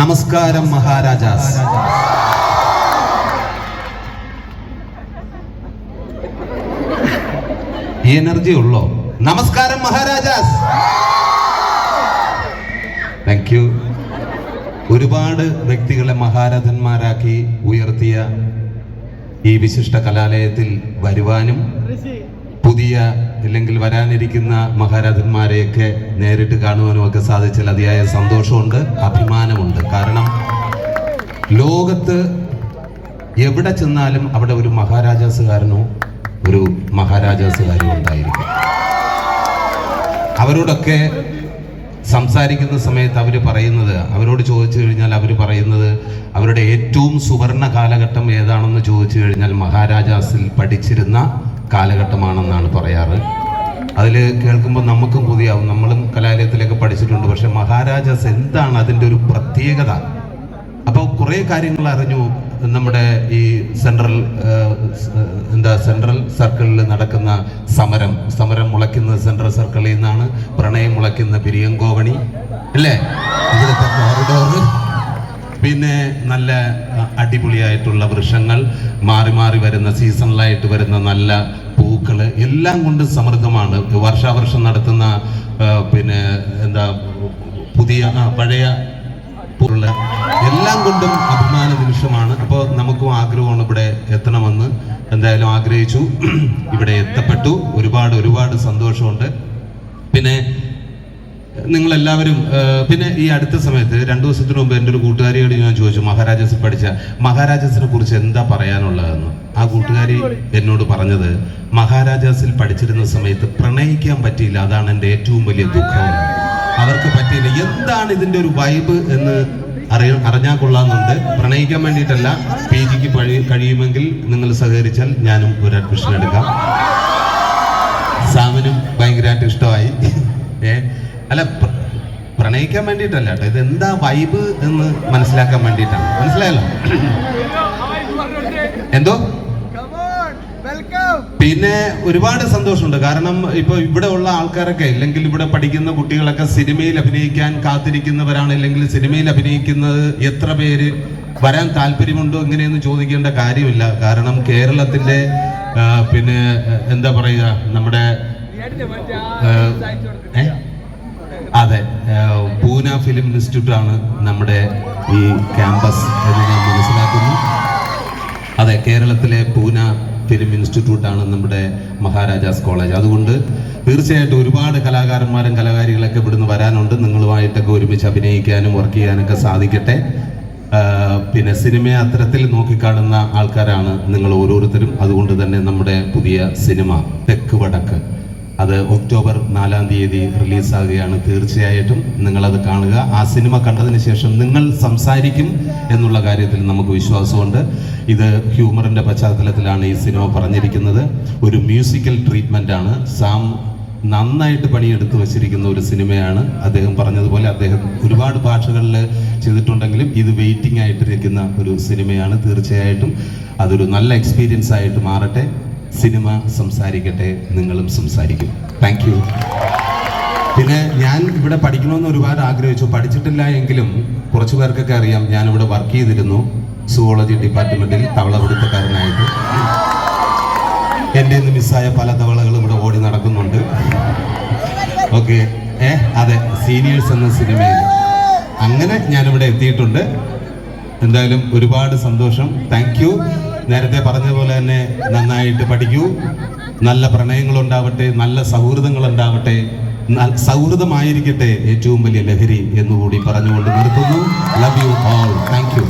നമസ്കാരം മഹാരാജാസ്. എനർജി ഉള്ളോ? നമസ്കാരം മഹാരാജാസ്. താങ്ക് യു ഒരുപാട് വ്യക്തികളെ മഹാരഥന്മാരാക്കി ഉയർത്തിയ ഈ വിശിഷ്ട കലാലയത്തിൽ വരുവാനും പുതിയ അല്ലെങ്കിൽ വരാനിരിക്കുന്ന മഹാരാജന്മാരെയൊക്കെ നേരിട്ട് കാണുവാനും ഒക്കെ സാധിച്ചാൽ അതിയായ സന്തോഷമുണ്ട് അഭിമാനമുണ്ട്. കാരണം ലോകത്ത് എവിടെ ചെന്നാലും അവിടെ ഒരു മഹാരാജാസുകാരനോ ഒരു മഹാരാജാസുകാരനോ ഉണ്ടായിരിക്കും. അവരോടൊക്കെ സംസാരിക്കുന്ന സമയത്ത് അവർ പറയുന്നത് അവരോട് ചോദിച്ചു കഴിഞ്ഞാൽ അവർ പറയുന്നത് അവരുടെ ഏറ്റവും സുവർണ കാലഘട്ടം ഏതാണെന്ന് ചോദിച്ചു കഴിഞ്ഞാൽ മഹാരാജാസിൽ പഠിച്ചിരുന്ന കാലഘട്ടമാണെന്നാണ് പറയാറ്. അതിൽ കേൾക്കുമ്പോൾ നമുക്കും പുതിയാവും നമ്മളും കലാലയത്തിലൊക്കെ പഠിച്ചിട്ടുണ്ട്. പക്ഷെ മഹാരാജാസ് എന്താണ് അതിന്റെ ഒരു പ്രത്യേകത? അപ്പോൾ കുറേ കാര്യങ്ങൾ അറിഞ്ഞു നമ്മുടെ ഈ സെൻട്രൽ എന്താ സെൻട്രൽ സർക്കിളിൽ നടക്കുന്ന സമരം. സമരം മുളയ്ക്കുന്നത് സെൻട്രൽ സർക്കിളിൽ നിന്നാണ്. പ്രണയം മുളയ്ക്കുന്ന പിരിയങ്കോവണി. അല്ലേ? ഇവിടുത്തെ കോറിഡോർ പിന്നെ നല്ല അടിപൊളിയായിട്ടുള്ള വൃക്ഷങ്ങൾ മാറി മാറി വരുന്ന സീസണലായിട്ട് വരുന്ന നല്ല പൂക്കൾ എല്ലാം കൊണ്ട് സമൃദ്ധമാണ്. വർഷാവർഷം നടത്തുന്ന പിന്നെ എന്താ പുതിയ പഴയ എല്ലാം കൊണ്ടും അഭിമാന നിമിഷമാണ്. അപ്പോൾ നമുക്കും ആഗ്രഹമാണ് ഇവിടെ എത്തണമെന്ന്. എന്തായാലും ആഗ്രഹിച്ചു. ഇവിടെ എത്തപ്പെട്ടു. ഒരുപാട് ഒരുപാട് സന്തോഷമുണ്ട്. പിന്നെ നിങ്ങളെല്ലാവരും പിന്നെ ഈ അടുത്ത സമയത്ത് രണ്ടു ദിവസത്തിന് മുമ്പ് എന്റെ ഒരു കൂട്ടുകാരിയോട് ഞാൻ ചോദിച്ചു മഹാരാജാസിൽ പഠിച്ച മഹാരാജസിനെ കുറിച്ച് എന്താ പറയാനുള്ളതെന്ന്? ആ കൂട്ടുകാരി എന്നോട് പറഞ്ഞത് മഹാരാജാസിൽ പഠിച്ചിരുന്ന സമയത്ത് പ്രണയിക്കാൻ പറ്റിയില്ല അതാണ് എന്റെ ഏറ്റവും വലിയ ദുഃഖം. അവർക്ക് പറ്റിയില്ല. എന്താണ് ഇതിന്റെ ഒരു വൈബ് എന്ന് അറിയ അറിഞ്ഞാൽ കൊള്ളാമെന്നുണ്ട്. പ്രണയിക്കാൻ വേണ്ടിയിട്ടല്ല പി ജിക്ക് കഴിയുമെങ്കിൽ നിങ്ങൾ സഹകരിച്ചാൽ ഞാനും ഒരു അഡ്മിഷൻ എടുക്കാം സാമനും ഭയങ്കരമായിട്ട് ഇഷ്ടമായി ഏ അല്ല പ്ര- പ്രണയിക്കാൻ വേണ്ടിയിട്ടല്ല കേട്ടോ. ഇത് എന്താ വൈബ് എന്ന് മനസ്സിലാക്കാൻ വേണ്ടിയിട്ടാണ്. മനസ്സിലായല്ലോ? എന്തോ? പിന്നെ ഒരുപാട് സന്തോഷമുണ്ട്. കാരണം ഇപ്പൊ ഇവിടെ ഉള്ള ആൾക്കാരൊക്കെ ഇല്ലെങ്കിൽ ഇവിടെ പഠിക്കുന്ന കുട്ടികളൊക്കെ സിനിമയിൽ അഭിനയിക്കാൻ കാത്തിരിക്കുന്നവരാണ്. അല്ലെങ്കിൽ സിനിമയിൽ അഭിനയിക്കുന്നത് എത്ര പേര് വരാൻ താല്പര്യമുണ്ടോ ഇങ്ങനെയൊന്നും ചോദിക്കേണ്ട കാര്യമില്ല. കാരണം കേരളത്തിന്റെ പിന്നെ എന്താ പറയുക നമ്മുടെ അതെ. പൂന ഫിലിം ആണ് നമ്മുടെ ഈ ക്യാമ്പസ് എന്ന് ഞാൻ മനസ്സിലാക്കുന്നു. അതെ കേരളത്തിലെ പൂന ഫിലിം ഇൻസ്റ്റിറ്റ്യൂട്ടാണ് നമ്മുടെ മഹാരാജാസ് കോളേജ്. അതുകൊണ്ട് തീർച്ചയായിട്ടും ഒരുപാട് കലാകാരന്മാരും കലാകാരികളൊക്കെ ഇവിടുന്ന് വരാനുണ്ട്. നിങ്ങളുമായിട്ടൊക്കെ ഒരുമിച്ച് അഭിനയിക്കാനും വർക്ക് ചെയ്യാനൊക്കെ സാധിക്കട്ടെ. പിന്നെ സിനിമയെ അത്തരത്തിൽ നോക്കിക്കാണുന്ന ആൾക്കാരാണ് നിങ്ങൾ ഓരോരുത്തരും. അതുകൊണ്ട് തന്നെ നമ്മുടെ പുതിയ സിനിമ തെക്ക് വടക്ക്. അത് ഒക്ടോബർ നാലാം തീയതി റിലീസാകുകയാണ് തീർച്ചയായിട്ടും. നിങ്ങളത് കാണുക. ആ സിനിമ കണ്ടതിന് ശേഷം നിങ്ങൾ സംസാരിക്കും എന്നുള്ള കാര്യത്തിൽ നമുക്ക് വിശ്വാസമുണ്ട്. ഇത് ഹ്യൂമറിന്റെ പശ്ചാത്തലത്തിലാണ് ഈ സിനിമ പറഞ്ഞിരിക്കുന്നത്. ഒരു മ്യൂസിക്കൽ ആണ് സാം നന്നായിട്ട് പണിയെടുത്ത് വച്ചിരിക്കുന്ന ഒരു സിനിമയാണ്. അദ്ദേഹം പറഞ്ഞതുപോലെ അദ്ദേഹം ഒരുപാട് ഭാഷകളിൽ ചെയ്തിട്ടുണ്ടെങ്കിലും ഇത് വെയിറ്റിംഗ് ആയിട്ടിരിക്കുന്ന ഒരു സിനിമയാണ്. തീർച്ചയായിട്ടും അതൊരു നല്ല എക്സ്പീരിയൻസ് ആയിട്ട് മാറട്ടെ. സിനിമ സംസാരിക്കട്ടെ നിങ്ങളും സംസാരിക്കും. താങ്ക് യു പിന്നെ ഞാൻ ഇവിടെ പഠിക്കണമെന്ന് ഒരുപാട് ആഗ്രഹിച്ചു. പഠിച്ചിട്ടില്ല എങ്കിലും കുറച്ചു പേർക്കൊക്കെ അറിയാം ഞാൻ ഇവിടെ വർക്ക് ചെയ്തിരുന്നു. സുവോളജി ഡിപ്പാർട്ട്മെന്റിൽ തവളപിടുത്തക്കാരനായിട്ട് എന്റെ നിന്ന് മിസ്സായ പല തവളകളും ഇവിടെ ഓടി നടക്കുന്നുണ്ട്. ഓക്കെ ഏ അതെ സീനിയേഴ്സ് എന്ന സിനിമയിൽ. അങ്ങനെ ഞാനിവിടെ എത്തിയിട്ടുണ്ട്. എന്തായാലും ഒരുപാട് സന്തോഷം. താങ്ക് യു നേരത്തെ പറഞ്ഞതുപോലെ പോലെ തന്നെ നന്നായിട്ട് പഠിക്കൂ. നല്ല പ്രണയങ്ങളുണ്ടാവട്ടെ നല്ല സൗഹൃദങ്ങളുണ്ടാവട്ടെ സൗഹൃദമായിരിക്കട്ടെ ഏറ്റവും വലിയ ലഹരി എന്നുകൂടി പറഞ്ഞുകൊണ്ട് നിർത്തുന്നു. Love you all thank you